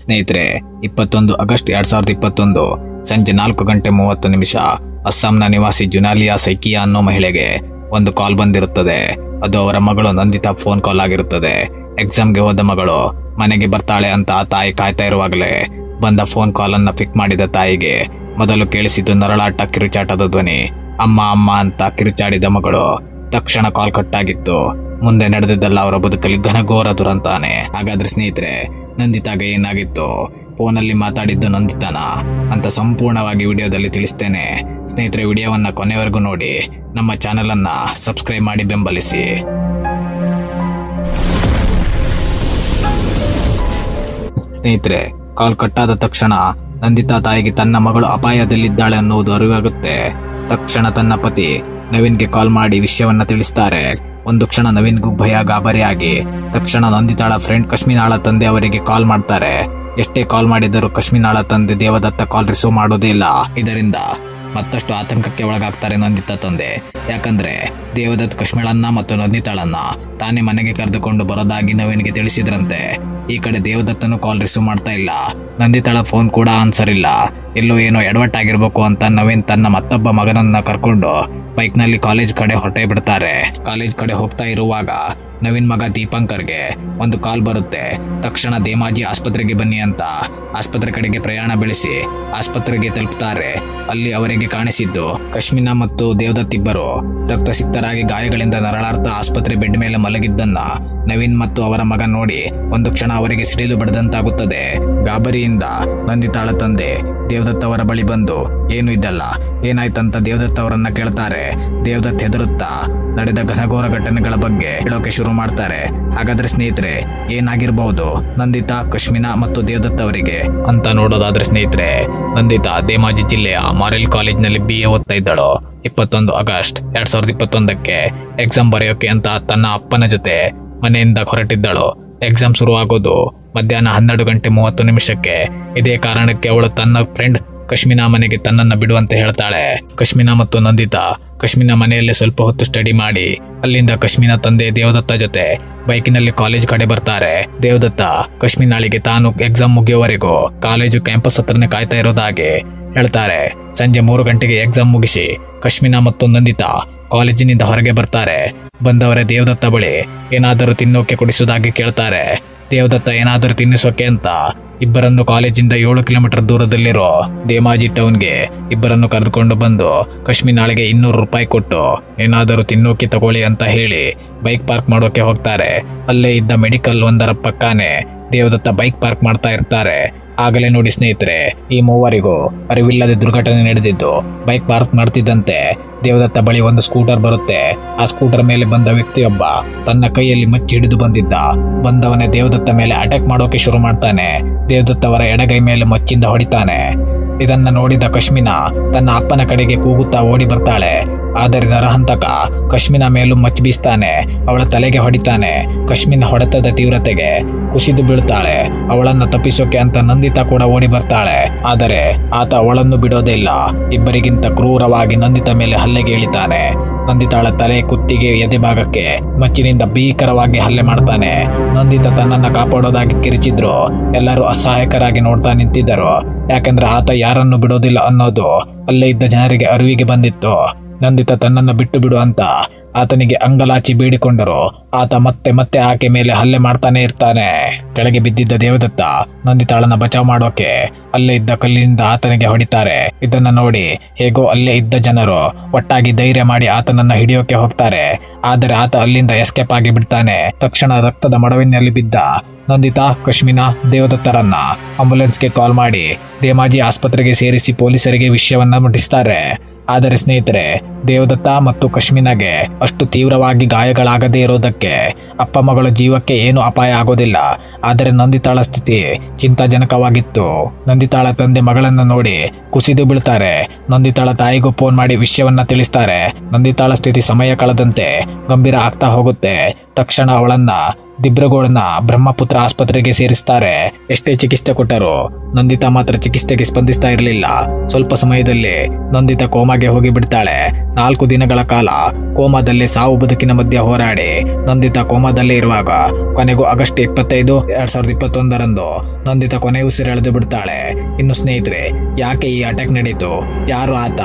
ಸ್ನೇಹಿತರೆ, ಇಪ್ಪತ್ತೊಂದು ಆಗಸ್ಟ್ ಎರಡ್ ಸಾವಿರದ ಇಪ್ಪತ್ತೊಂದು, ಸಂಜೆ ನಾಲ್ಕು ಗಂಟೆ ಮೂವತ್ತು ನಿಮಿಷ, ಅಸ್ಸಾಂನ ನಿವಾಸಿ ಜುನಾಲಿಯಾ ಸೈಕಿಯಾ ಅನ್ನೋ ಮಹಿಳೆಗೆ ಒಂದು ಕಾಲ್ ಬಂದಿರುತ್ತದೆ. ಅದು ಅವರ ಮಗಳು ನಂದಿತಾ ಫೋನ್ ಕಾಲ್ ಆಗಿರುತ್ತದೆ. ಎಕ್ಸಾಮ್ಗೆ ಹೋದ ಮಗಳು, ಮನೆಗೆ ಬರ್ತಾಳೆ ಅಂತ ತಾಯಿ ಕಾಯ್ತಾ ಇರುವಾಗಲೇ ಬಂದ ಫೋನ್ ಕಾಲ್ ಅನ್ನ ಪಿಕ್ ಮಾಡಿದ ತಾಯಿಗೆ ಮೊದಲು ಕೇಳಿಸಿದ್ದು ನರಳಾಟ ಕಿರುಚಾಟದ ಧ್ವನಿ, ಅಮ್ಮ ಅಮ್ಮ ಅಂತ ಕಿರುಚಾಡಿದ ಮಗಳು ತಕ್ಷಣ ಕಾಲ್ ಕಟ್ಟಾಗಿತ್ತು ಮುಂದೆ ನಡೆದಿದ್ದಲ್ಲ ಅವರ ಬದುಕಲ್ಲಿ ಘನಘೋರ ದುರಂತಾನೆ. ಹಾಗಾದ್ರೆ ಸ್ನೇಹಿತರೆ ನಂದಿತಾಗ ಏನಾಗಿತ್ತು? ಫೋನಲ್ಲಿ ಮಾತಾಡಿದ್ದು ನಂದಿತಾನ. ಅಂತ ಸಂಪೂರ್ಣವಾಗಿ ವಿಡಿಯೋದಲ್ಲಿ ತಿಳಿಸ್ತೇನೆ. ಸ್ನೇಹಿತರೆ, ವಿಡಿಯೋವನ್ನ ಕೊನೆವರೆಗೂ ನೋಡಿ. ನಮ್ಮ ಚಾನೆಲ್ ಅನ್ನ ಸಬ್ಸ್ಕ್ರೈಬ್ ಮಾಡಿ ಬೆಂಬಲಿಸಿ. ಸ್ನೇಹಿತರೆ, ಕಾಲ್ ಕಟ್ಟಾದ ತಕ್ಷಣ ನಂದಿತಾ ತಾಯಿಗೆ ತನ್ನ ಮಗಳು ಅಪಾಯದಲ್ಲಿದ್ದಾಳೆ ಅನ್ನುವುದು ಅರಿವಾಗುತ್ತೆ. ತಕ್ಷಣ ತನ್ನ ಪತಿ ನವೀನ್ಗೆ ಕಾಲ್ ಮಾಡಿ ವಿಷಯವನ್ನ ತಿಳಿಸ್ತಾರೆ. ಒಂದು ಕ್ಷಣ ನವೀನ್ಗೂ ಭಯ ಗಾಬರಿಯಾಗಿ ತಕ್ಷಣ ನಂದಿತಾಳ ಫ್ರೆಂಡ್ ಕಶ್ಮೀನಾಳ ತಂದೆ ಅವರಿಗೆ ಕಾಲ್ ಮಾಡ್ತಾರೆ. ಎಷ್ಟೇ ಕಾಲ್ ಮಾಡಿದರೂ ಕಶ್ಮೀನಾಳ ತಂದೆ ದೇವದತ್ತ ಕಾಲ್ ರಿಸೀವ್ ಮಾಡೋದೇ ಇಲ್ಲ. ಇದರಿಂದ ಮತ್ತಷ್ಟು ಆತಂಕಕ್ಕೆ ಒಳಗಾಗ್ತಾರೆ ನಂದಿತ ತಂದೆ. ಯಾಕಂದ್ರೆ ದೇವದತ್ ಕಶ್ಮೀಳನ್ನ ಮತ್ತು ನಂದಿತಾಳನ್ನ ತಾನೇ ಮನೆಗೆ ಕರೆದುಕೊಂಡು ಬರೋದಾಗಿ ನವೀನ್ಗೆ ತಿಳಿಸಿದ್ರಂತೆ. ಈ ಕಡೆ ದೇವದತ್ತನು ಕಾಲ್ ರಿಸೀವ್ ಮಾಡ್ತಾ ಇಲ್ಲ. ನಂದಿತಾಳ ಫೋನ್ ಕೂಡ ಆನ್ಸರ್ ಇಲ್ಲ. ಎಲ್ಲೋ ಏನೋ ಎಡವಟ್ಟಾಗಿರ್ಬೇಕು ಅಂತ ನವೀನ್ ತನ್ನ ಮತ್ತೊಬ್ಬ ಮಗನನ್ನ ಕರ್ಕೊಂಡು ಬೈಕ್ನಲ್ಲಿ ಕಾಲೇಜ್ ಕಡೆ ಹೊರಟೇ ಬಿಡ್ತಾರೆ. ಕಾಲೇಜ್ ಕಡೆ ಹೋಗ್ತಾ ಇರುವಾಗ ನವೀನ್ ಮಗ ದೀಪಂಕರ್ಗೆ ಒಂದು ಕಾಲ್ ಬರುತ್ತೆ. ತಕ್ಷಣ ದೇಮಾಜಿ ಆಸ್ಪತ್ರೆಗೆ ಬನ್ನಿ ಅಂತ ಆಸ್ಪತ್ರೆ ಕಡೆಗೆ ಪ್ರಯಾಣ ಬೆಳೆಸಿ ಆಸ್ಪತ್ರೆಗೆ ತಲುಪುತ್ತಾರೆ ಅಲ್ಲಿ ಅವರಿಗೆ ಕಾಣಿಸಿದ್ದು ಕಶ್ಮೀನ ಮತ್ತು ದೇವದತ್ತಿಬ್ಬರು ರಕ್ತಸಿಕ್ತರಾಗಿ ಗಾಯಗಳಿಂದ ನರಳಾರ್ಥ ಆಸ್ಪತ್ರೆ ಬೆಡ್ ಮೇಲೆ ಮಲಗಿದ್ದನ್ನ ನವೀನ್ ಮತ್ತು ಅವರ ಮಗ ನೋಡಿ ಒಂದು ಕ್ಷಣ ಅವರಿಗೆ ಸಿಡಿಲು ಬಡದಂತಾಗುತ್ತದೆ. ಗಾಬರಿಯಿಂದ ನಂದಿತಾಳ ತಂದೆ ದೇವದತ್ ಅವರ ಬಳಿ ಬಂದು, ಏನು ಇದ್ದಲ್ಲ ಏನಾಯ್ತಂತ ದೇವದತ್ ಅವರನ್ನ ಕೇಳ್ತಾರೆ. ದೇವದತ್ ಹೆದರುತ್ತಾ? ನಡೆದ ಘನಘೋರ ಘಟನೆಗಳ ಬಗ್ಗೆ ಹೇಳೋಕೆ ಶುರು ಮಾಡ್ತಾರೆ. ಹಾಗಾದ್ರೆ ಸ್ನೇಹಿತರೆ ಏನಾಗಿರ್ಬಹುದು ನಂದಿತಾ, ಕಶ್ಮಿನಾ ಮತ್ತು ದೇವದತ್ ಅವರಿಗೆ? ಅಂತ ನೋಡೋದಾದ್ರೆ ಸ್ನೇಹಿತರೆ, ನಂದಿತಾ ದೇಮಾಜಿ ಜಿಲ್ಲೆಯ ಮಾರೆಲ್ ಕಾಲೇಜ್ನಲ್ಲಿ ಬಿ ಎ ಓದ್ತಾ ಇದ್ದಳು. ಇಪ್ಪತ್ತೊಂದು ಆಗಸ್ಟ್ ಎರಡ್ ಸಾವಿರದ ಇಪ್ಪತ್ತೊಂದಕ್ಕೆ ಎಕ್ಸಾಮ್ ಬರೆಯೋಕೆ ಅಂತ ತನ್ನ ಅಪ್ಪನ ಜೊತೆ ಮನೆಯಿಂದ ಹೊರಟಿದ್ದಳು. ಎಕ್ಸಾಮ್ ಶುರು ಆಗೋದು ಮಧ್ಯಾಹ್ನ ಹನ್ನೆರಡು ಗಂಟೆ ಮೂವತ್ತು ನಿಮಿಷಕ್ಕೆ. ಇದೇ ಕಾರಣಕ್ಕೆ ಅವಳು ತನ್ನ ಫ್ರೆಂಡ್ ಕಶ್ಮಿನಾ ಮನೆಗೆ ತನ್ನನ್ನು ಬಿಡುವಂತೆ ಹೇಳ್ತಾಳೆ. ಕಶ್ಮಿನಾ ಮತ್ತು ನಂದಿತಾ, ಕಶ್ಮಿನಾ ಮನೆಯಲ್ಲೇ ಸ್ವಲ್ಪ ಹೊತ್ತು ಸ್ಟಡಿ ಮಾಡಿ, ಅಲ್ಲಿಂದ ಕಶ್ಮಿನ ತಂದೆ ದೇವದತ್ತ ಜೊತೆ ಬೈಕಿನಲ್ಲಿ ಕಾಲೇಜ್ ಕಡೆ ಬರ್ತಾರೆ. ದೇವದತ್ತ, ಕಶ್ಮಿನಾಳಿಗೆ ತಾನು ಎಕ್ಸಾಮ್ ಮುಗಿಯುವವರೆಗೂ ಕಾಲೇಜು ಕ್ಯಾಂಪಸ್ ಹತ್ರನೇ ಕಾಯ್ತಾ ಇರೋದಾಗಿ ಹೇಳ್ತಾರೆ. ಸಂಜೆ ಮೂರು ಗಂಟೆಗೆ ಎಕ್ಸಾಮ್ ಮುಗಿಸಿ, ಕಶ್ಮಿನಾ ಮತ್ತು ನಂದಿತಾ ಕಾಲೇಜಿನಿಂದ ಹೊರಗೆ ಬರ್ತಾರೆ. ಬಂದವರೇ ದೇವದತ್ತ ಬಳಿ ಏನಾದರೂ ತಿನ್ನೋಕೆ ಕುಡಿಸುವುದಾಗಿ ಕೇಳ್ತಾರೆ. ದೇವದತ್ತ ಏನಾದರೂ ತಿನ್ನಿಸೋಕೆ ಅಂತ ಇಬ್ಬರನ್ನು ಕಾಲೇಜಿಂದ ಏಳು ಕಿಲೋಮೀಟರ್ ದೂರದಲ್ಲಿರೋ ದೇಮಾಜಿ ಟೌನ್ಗೆ ಇಬ್ಬರನ್ನು ಕರೆದುಕೊಂಡು ಬಂದು ಕಶ್ಮೀನಾಳಿಗೆ ಇನ್ನೂರು ರೂಪಾಯಿ ಕೊಟ್ಟು ಏನಾದರೂ ತಿನ್ನೋಕೆ ತಗೊಳ್ಳಿ ಅಂತ ಹೇಳಿ ಬೈಕ್ ಪಾರ್ಕ್ ಮಾಡೋಕೆ ಹೋಗ್ತಾರೆ. ಅಲ್ಲೇ ಇದ್ದ ಮೆಡಿಕಲ್ ಒಂದರ ಪಕ್ಕಾನೆ ದೇವದತ್ತ ಬೈಕ್ ಪಾರ್ಕ್ ಮಾಡ್ತಾ ಇರ್ತಾರೆ. ಆಗಲೇ ನೋಡಿ ಸ್ನೇಹಿತರೆ, ಈ ಮೂವರಿಗೂ ಅರಿವಿಲ್ಲದೆ ದುರ್ಘಟನೆ ನಡೆದಿದ್ದು ಬೈಕ್ ಪಾರ್ಕ್ ಮಾಡ್ತಿದ್ದಂತೆ, ದೇವದತ್ತ ಬಳಿ ಒಂದು ಸ್ಕೂಟರ್ ಬರುತ್ತೆ. ಆ ಸ್ಕೂಟರ್ ಮೇಲೆ ಬಂದ ವ್ಯಕ್ತಿಯೊಬ್ಬ ತನ್ನ ಕೈಯಲ್ಲಿ ಮಚ್ಚಿ ಹಿಡಿದು ಬಂದಿದ್ದ. ಬಂದವನೇ ದೇವದತ್ತ ಮೇಲೆ ಅಟ್ಯಾಕ್ ಮಾಡೋಕೆ ಶುರು ಮಾಡ್ತಾನೆ. ದೇವದತ್ತ ಅವರ ಎಡಗೈ ಮೇಲೆ ಮಚ್ಚಿಂದ ಹೊಡಿತಾನೆ. ಇದನ್ನ ನೋಡಿದ ಕಶ್ಮಿನ ತನ್ನ ಅಪ್ಪನ ಕಡೆಗೆ ಕೂಗುತ್ತಾ ಓಡಿ ಬರ್ತಾಳೆ. ಆದರೆ ನರಹಂತಕ ಕಶ್ಮಿನ ಮೇಲೂ ಮಚ್ಚಿ ಬೀಸ್ತಾನೆ, ಅವಳ ತಲೆಗೆ ಹೊಡಿತಾನೆ, ಕಶ್ಮಿನ ಹೊಡೆತದ ತೀವ್ರತೆಗೆ ಕುಸಿದು ಬೀಳ್ತಾಳೆ, ಅವಳನ್ನ ತಪ್ಪಿಸೋಕೆ ಅಂತ ನಂದಿತಾ ಕೂಡ ಓಡಿ ಬರ್ತಾಳೆ. ಆದರೆ ಆತ ಅವಳನ್ನು ಬಿಡೋದೇ ಇಲ್ಲ, ಇಬ್ಬರಿಗಿಂತ ಕ್ರೂರವಾಗಿ ನಂದಿತ ಮೇಲೆ ಹಲ್ಲೆಗೆ ಇಳಿತಾನೆ. ನಂದಿತಾಳ ತಲೆ ಕುತ್ತಿಗೆ ಎದೆ ಭಾಗಕ್ಕೆ ಮಚ್ಚಿನಿಂದ ಭೀಕರವಾಗಿ ಹಲ್ಲೆ ಮಾಡ್ತಾನೆ. ನಂದಿತ ತನ್ನನ್ನ ಕಾಪಾಡೋದಾಗಿ ಕಿರಿಚಿದ್ರು, ಎಲ್ಲರೂ ಅಸಹಾಯಕರಾಗಿ ನೋಡ್ತಾ ನಿಂತಿದ್ದರು. ಯಾಕಂದ್ರೆ ಆತ ಯಾರನ್ನು ಬಿಡೋದಿಲ್ಲ ಅನ್ನೋದು ಅಲ್ಲೇ ಇದ್ದ ಜನರಿಗೆ ಅರಿವಿಗೆ ಬಂದಿತ್ತು. ನಂದಿತ ತನ್ನನ್ನು ಬಿಟ್ಟು ಬಿಡು ಅಂತ ಆತನಿಗೆ ಅಂಗಲಾಚಿ ಬೇಡಿಕೊಂಡರು. ಆತ ಮತ್ತೆ ಮತ್ತೆ ಆಕೆ ಮೇಲೆ ಹಲ್ಲೆ ಮಾಡ್ತಾನೆ ಇರ್ತಾನೆ. ಕೆಳಗೆ ಬಿದ್ದಿದ್ದ ದೇವದತ್ತ ನಂದಿತಾಳನ್ನ ಬಚಾವ್ ಮಾಡೋಕೆ ಅಲ್ಲೇ ಇದ್ದ ಕಲ್ಲಿನಿಂದ ಆತನಿಗೆ ಹೊಡಿತಾರೆ. ಇದನ್ನ ನೋಡಿ ಹೇಗೋ ಅಲ್ಲೇ ಇದ್ದ ಜನರು ಒಟ್ಟಾಗಿ ಧೈರ್ಯ ಮಾಡಿ ಆತನನ್ನ ಹಿಡಿಯೋಕೆ ಹೋಗ್ತಾರೆ. ಆದರೆ ಆತ ಅಲ್ಲಿಂದ ಎಸ್ಕೇಪ್ ಆಗಿ ಬಿಡ್ತಾನೆ. ತಕ್ಷಣ ರಕ್ತದ ಮಡವಿನಲ್ಲಿ ಬಿದ್ದ ನಂದಿತಾ, ಕಶ್ಮಿನ, ದೇವದತ್ತರನ್ನ ಆಂಬುಲೆನ್ಸ್ಗೆ ಕಾಲ್ ಮಾಡಿ ದೇಮಾಜಿ ಆಸ್ಪತ್ರೆಗೆ ಸೇರಿಸಿ ಪೊಲೀಸರಿಗೆ ವಿಷಯವನ್ನ ಮುಟ್ಟಿಸ್ತಾರೆ. ಆದರೆ ಸ್ನೇಹಿತರೆ, ದೇವದತ್ತ ಮತ್ತು ಕಶ್ಮೀನಾಗೆ ಅಷ್ಟು ತೀವ್ರವಾಗಿ ಗಾಯಗಳಾಗದೇ ಇರೋದಕ್ಕೆ ಅಪ್ಪ ಮಗಳ ಜೀವಕ್ಕೆ ಏನು ಅಪಾಯ ಆಗೋದಿಲ್ಲ. ಆದರೆ ನಂದಿತಾಳ ಸ್ಥಿತಿ ಚಿಂತಾಜನಕವಾಗಿತ್ತು. ನಂದಿತಾಳ ತಂದೆ ಮಗಳನ್ನು ನೋಡಿ ಕುಸಿದು ಬೀಳ್ತಾರೆ. ನಂದಿತಾಳ ತಾಯಿಗೂ ಫೋನ್ ಮಾಡಿ ವಿಷಯವನ್ನ ತಿಳಿಸ್ತಾರೆ. ನಂದಿತಾಳ ಸ್ಥಿತಿ ಸಮಯ ಕಳೆದಂತೆ ಗಂಭೀರ ಆಗ್ತಾ ಹೋಗುತ್ತೆ. ತಕ್ಷಣ ಅವಳನ್ನ ದಿಬ್ರಗೋಡ್ನ ಬ್ರಹ್ಮಪುತ್ರ ಆಸ್ಪತ್ರೆಗೆ ಸೇರಿಸ್ತಾರೆ. ಎಷ್ಟೇ ಚಿಕಿತ್ಸೆ ಕೊಟ್ಟರು ನಂದಿತಾ ಮಾತ್ರ ಚಿಕಿತ್ಸೆಗೆ ಸ್ಪಂದಿಸ್ತಾ ಇರಲಿಲ್ಲ. ಸ್ವಲ್ಪ ಸಮಯದಲ್ಲಿ ನಂದಿತಾ ಕೋಮಾಗೆ ಹೋಗಿ ಬಿಡ್ತಾಳೆ. ನಾಲ್ಕು ದಿನಗಳ ಕಾಲ ಕೋಮಾದಲ್ಲಿ ಸಾವು ಬದುಕಿನ ಮಧ್ಯೆ ಹೋರಾಡಿ ನಂದಿತಾ ಕೋಮಾದಲ್ಲೇ ಇರುವಾಗ ಕೊನೆಗೂ ಆಗಸ್ಟ್ ಇಪ್ಪತ್ತೈದು, ಎರಡ್ ಸಾವಿರದ ಇಪ್ಪತ್ತೊಂದರಂದು ನಂದಿತಾ ಕೊನೆ ಉಸಿರೆಳೆದು ಬಿಡ್ತಾಳೆ. ಇನ್ನು ಸ್ನೇಹಿತರೆ, ಯಾಕೆ ಈ ಅಟ್ಯಾಕ್ ನಡೀತು? ಯಾರು ಆತ?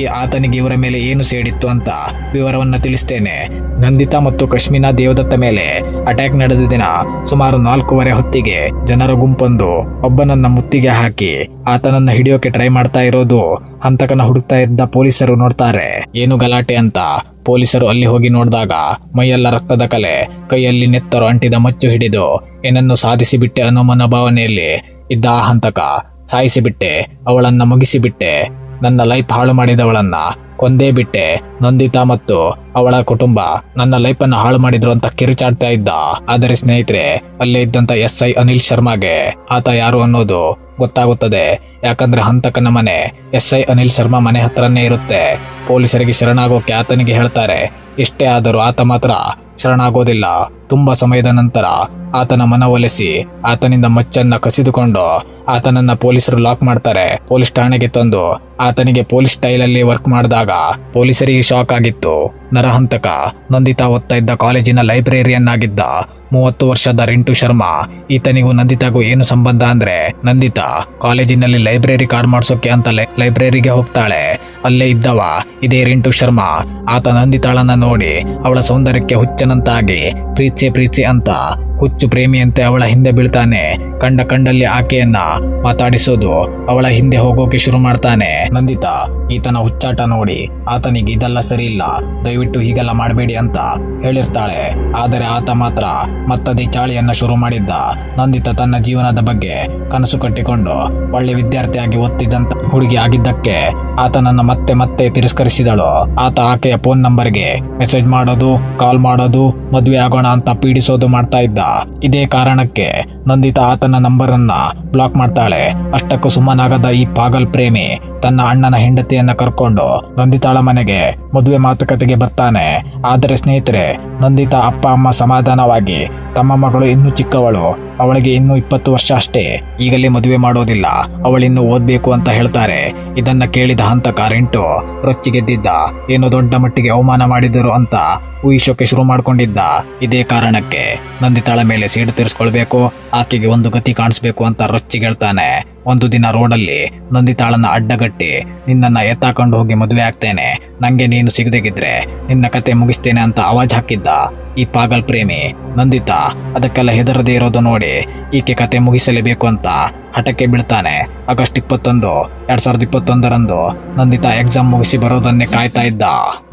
ಈ ಆತನಿಗೆ ಇವರ ಮೇಲೆ ಏನು ಸೇಡಿತ್ತು ಅಂತ ವಿವರವನ್ನ ತಿಳಿಸ್ತೇನೆ. ನಂದಿತಾ ಮತ್ತು ಕಶ್ಮೀನಾ ದೇವದತ್ತ ಮೇಲೆ ಅಟ್ಯಾಕ್ ನಡೆದ ದಿನ ಸುಮಾರು ನಾಲ್ಕೂವರೆ ಹೊತ್ತಿಗೆ ಜನರ ಗುಂಪೊಂದು ಒಬ್ಬನನ್ನ ಮುತ್ತಿಗೆ ಹಾಕಿ ಆತನನ್ನ ಹಿಡಿಯೋಕೆ ಟ್ರೈ ಮಾಡ್ತಾ ಇರೋದು ಹಂತಕನ ಹುಡುಕ್ತಾ ಇದ್ದ ಪೊಲೀಸರು ನೋಡ್ತಾರೆ. ಏನು ಗಲಾಟೆ ಅಂತ ಪೊಲೀಸರು ಅಲ್ಲಿ ಹೋಗಿ ನೋಡಿದಾಗ ಮೈಯೆಲ್ಲ ರಕ್ತದ ಕಲೆ, ಕೈಯಲ್ಲಿ ನೆತ್ತರು ಅಂಟಿದ ಮಚ್ಚು ಹಿಡಿದು ಏನನ್ನು ಸಾಧಿಸಿಬಿಟ್ಟೆ ಅನ್ನೋ ಮನೋಭಾವನೆಯಲ್ಲಿ ಇದ್ದ ಆ ಹಂತಕ ಸಾಯಿಸಿಬಿಟ್ಟೆ, ಅವಳನ್ನ ಮುಗಿಸಿಬಿಟ್ಟೆ. ನನ್ನ ಲೈಫ್ ಹಾಳು ಮಾಡಿದವಳನ್ನ ಕೊಂದೇ ಬಿಟ್ಟೆ. ನಂದಿತಾ ಮತ್ತು ಅವಳ ಕುಟುಂಬ ನನ್ನ ಲೈಫ್ ಅನ್ನು ಹಾಳು ಮಾಡಿದ್ರು ಅಂತ ಕಿರುಚಾಡ್ತಾ ಇದ್ದ. ಆದರೆ ಸ್ನೇಹಿತರೆ, ಅಲ್ಲೇ ಇದ್ದಂತ ಎಸ್ ಐ ಅನಿಲ್ ಶರ್ಮಾಗೆ ಆತ ಯಾರು ಅನ್ನೋದು ಗೊತ್ತಾಗುತ್ತದೆ. ಯಾಕಂದ್ರೆ ಹಂತಕನ ಮನೆ ಎಸ್ ಐ ಅನಿಲ್ ಶರ್ಮಾ ಮನೆ ಹತ್ರನೇ ಇರುತ್ತೆ. ಪೊಲೀಸರಿಗೆ ಶರಣಾಗೋಕೆ ಆತನಿಗೆ ಹೇಳ್ತಾರೆ, ಇಷ್ಟೇ ಆದರೂ ಆತ ಮಾತ್ರ ಶರಣಾಗೋದಿಲ್ಲ. ತುಂಬಾ ಸಮಯದ ನಂತರ ಆತನ ಮನವೊಲಿಸಿ ಆತನಿಂದ ಮಚ್ಚನ್ನ ಕಸಿದುಕೊಂಡು ಆತನನ್ನ ಪೊಲೀಸರು ಲಾಕ್ ಮಾಡ್ತಾರೆ. ಪೊಲೀಸ್ ಠಾಣೆಗೆ ತಂದು ಆತನಿಗೆ ಪೊಲೀಸ್ ಸ್ಟೈಲಲ್ಲಿ ವರ್ಕ್ ಮಾಡಿದಾಗ ಪೊಲೀಸರಿಗೆ ಶಾಕ್ ಆಗಿತ್ತು. ನರಹಂತಕ ನಂದಿತಾ ಓದ್ತಾ ಇದ್ದ ಕಾಲೇಜಿನ ಲೈಬ್ರರಿಯನ್ನಾಗಿದ್ದ ಮೂವತ್ತು ವರ್ಷದ ರಿಂಟು ಶರ್ಮಾ ಈತನಿಗೂ ನಂದಿತಾಗೂ ಏನು ಸಂಬಂಧ ಅಂದ್ರೆ, ನಂದಿತಾ ಕಾಲೇಜಿನಲ್ಲಿ ಲೈಬ್ರರಿ ಕಾರ್ಡ್ ಮಾಡಿಸೋಕೆ ಅಂತಲೇ ಲೈಬ್ರರಿಗೆ ಹೋಗ್ತಾಳೆ. ಅಲ್ಲೇ ಇದ್ದವ, ಇದೇ ರಿಂಟು ಶರ್ಮಾ. ಆತ ನಂದಿತಾಳನ್ನ ನೋಡಿ ಅವಳ ಸೌಂದರ್ಯಕ್ಕೆ ಹುಚ್ಚನಂತಾಗಿ ಪ್ರೀತಿ ಪ್ರೀತಿ ಅಂತ, ಹುಚ್ಚು ಪ್ರೇಮಿಯಂತೆ ಅವಳ ಹಿಂದೆ ಬೀಳ್ತಾನೆ. ಕಂಡ ಕಂಡಲ್ಲಿ ಆಕೆಯನ್ನ ಮಾತಾಡಿಸೋದು ಅವಳ ಹಿಂದೆ ಹೋಗೋಕೆ ಶುರು ಮಾಡ್ತಾನೆ. ನಂದಿತಾ, ಈತನ ಹುಚ್ಚಾಟ ನೋಡಿ, ಆತನಿಗೆ ಇದೆಲ್ಲ ಸರಿ ದಯವಿಟ್ಟು ಹೀಗೆಲ್ಲ ಮಾಡಬೇಡಿ ಅಂತ ಹೇಳಿರ್ತಾಳೆ. ಆದರೆ ಆತ ಮಾತ್ರ ಮತ್ತದೇ ಚಾಳಿಯನ್ನ ಶುರು ಮಾಡಿದ್ದ. ನಂದಿತಾ ತನ್ನ ಜೀವನದ ಬಗ್ಗೆ ಕನಸು ಕಟ್ಟಿಕೊಂಡು ಒಳ್ಳೆ ವಿದ್ಯಾರ್ಥಿಯಾಗಿ ಓದ್ತಿದ್ದಂತ ಹುಡುಗಿ ಆಗಿದ್ದಕ್ಕೆ ಆತನನ್ನ ಮತ್ತೆ ಮತ್ತೆ ತಿರಸ್ಕರಿಸಿದಳು. ಆತ ಆಕೆಯ ಫೋನ್ ನಂಬರ್ಗೆ ಮೆಸೇಜ್ ಮಾಡೋದು, ಕಾಲ್ ಮಾಡೋದು, ಮದುವೆ ಆಗೋಣ ಅಂತ ಪೀಡಿಸೋದು ಮಾಡ್ತಾ ಇದ್ದ. ಇದೇ ಕಾರಣಕ್ಕೆ ನಂದಿತಾ ಆತನ ನಂಬರನ್ನ ಬ್ಲಾಕ್ ಮಾಡ್ತಾಳೆ. ಅಷ್ಟಕ್ಕೂ ಸುಮ್ಮನಾಗದ ಈ ಪಾಗಲ್ ಪ್ರೇಮಿ ತನ್ನ ಅಣ್ಣನ ಹೆಂಡತಿಯನ್ನ ಕರ್ಕೊಂಡು ನಂದಿತಾಳ ಮನೆಗೆ ಮದುವೆ ಮಾತುಕತೆಗೆ ಬರ್ತಾನೆ. ಆದರೆ ಸ್ನೇಹಿತರೆ, ನಂದಿತಾ ಅಪ್ಪ, ಅಮ್ಮ ಸಮಾಧಾನವಾಗಿ ತಮ್ಮ ಮಗಳು ಇನ್ನೂ ಚಿಕ್ಕವಳು. ಅವಳಿಗೆ ಇನ್ನೂ ಇಪ್ಪತ್ತು ವರ್ಷ ಅಷ್ಟೇ. ಈಗಲೇ ಮದುವೆ ಮಾಡೋದಿಲ್ಲ. ಅವಳಿನ್ನೂ ಓದ್ಬೇಕು ಅಂತ ಹೇಳ್ತಾರೆ. ಇದನ್ನ ಕೇಳಿದ ಹಂತ ರೆಂಟು ರೊಚ್ಚಿಗೆದ್ದಿದ್ದ ಏನೋ ದೊಡ್ಡ ಮಟ್ಟಿಗೆ ಅವಮಾನ ಮಾಡಿದರು ಅಂತ ಊಹಿಸೋಕೆ ಶುರು ಮಾಡ್ಕೊಂಡಿದ್ದ. ಇದೇ ಕಾರಣಕ್ಕೆ ನಂದಿತಾಳ ಮೇಲೆ ಸೀಡು ತೀರಿಸ್ಕೊಳ್ಬೇಕು. ಆಕೆಗೆ ಒಂದು ಗತಿ ಕಾಣಿಸ್ಬೇಕು ಅಂತ ರೊಚ್ಚಿಗೆಳ್ತಾನೆ ಒಂದು ದಿನ ರೋಡಲ್ಲಿ ನಂದಿತಾಳನ್ನ ಅಡ್ಡಗಟ್ಟಿ, ನಿನ್ನನ್ನ ಎತ್ತಾಕೊಂಡು ಹೋಗಿ ಮದುವೆ ಆಗ್ತೇನೆ. ನಂಗೆ ನೀನು ಸಿಗದೆಗಿದ್ರೆ ನಿನ್ನ ಕತೆ ಮುಗಿಸ್ತೇನೆ ಅಂತ ಆವಾಜ್ ಹಾಕಿದ್ದ. ಈ ಪಾಗಲ್ ಪ್ರೇಮಿ, ನಂದಿತಾ, ಅದಕ್ಕೆಲ್ಲ ಹೆದರದೇ ಇರೋದು ನೋಡಿ ಈಕೆ ಕತೆ ಮುಗಿಸಲೇಬೇಕು ಅಂತ ಹಠಕ್ಕೆ ಬೀಳ್ತಾನೆ. ಆಗಸ್ಟ್ ಇಪ್ಪತ್ತೊಂದು, ಎರಡ್ ಸಾವಿರದ ಇಪ್ಪತ್ತೊಂದರಂದು ನಂದಿತಾ ಎಕ್ಸಾಮ್ ಮುಗಿಸಿ ಬರೋದನ್ನೇ ಕಾಯ್ತಾ ಇದ್ದ.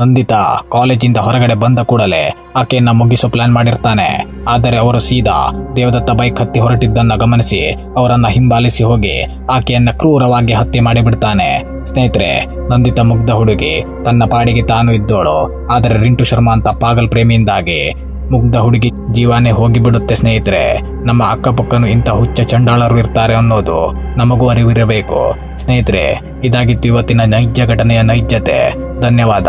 ನಂದಿತಾ ಕಾಲೇಜಿಂದ ಹೊರಗಡೆ ಬಂದ ಕೂಡಲೇ ಆಕೆಯನ್ನ ಮುಗಿಸೋ ಪ್ಲಾನ್ ಮಾಡಿರ್ತಾನೆ. ಆದರೆ ಅವರು ಸೀದಾ ದೇವದತ್ತ ಬೈಕ್ ಹತ್ತಿ ಹೊರಟಿದ್ದನ್ನು ಗಮನಿಸಿ ಅವರನ್ನ ಹಿಂಬಾಲಿಸಿ ಹೋಗಿ ಆಕೆಯನ್ನ ಕ್ರೂರವಾಗಿ ಹತ್ಯೆ ಮಾಡಿಬಿಡ್ತಾನೆ. ಸ್ನೇಹಿತರೆ, ನಂದಿತ ಮುಗ್ಧ ಹುಡುಗಿ ತನ್ನ ಪಾಡಿಗೆ ತಾನು ಇದ್ದೋಳು. ಆದರೆ ರಿಂಟು ಶರ್ಮಾ ಅಂತ ಪಾಗಲ್ ಪ್ರೇಮಿಯಿಂದಾಗಿ ಮುಗ್ಧ ಹುಡುಗಿ ಜೀವಾನೇ ಹೋಗಿಬಿಡುತ್ತೆ ಸ್ನೇಹಿತರೆ. ನಮ್ಮ ಅಕ್ಕಪಕ್ಕನು ಇಂಥ ಹುಚ್ಚ ಚಂಡಾಳರು ಇರ್ತಾರೆ ಅನ್ನೋದು ನಮಗೂ ಅರಿವಿರಬೇಕು. ಸ್ನೇಹಿತರೆ, ಇದಾಗಿತ್ತು ಇವತ್ತಿನ ನೈಜ ಘಟನೆಯ ನೈಜತೆ. ಧನ್ಯವಾದ.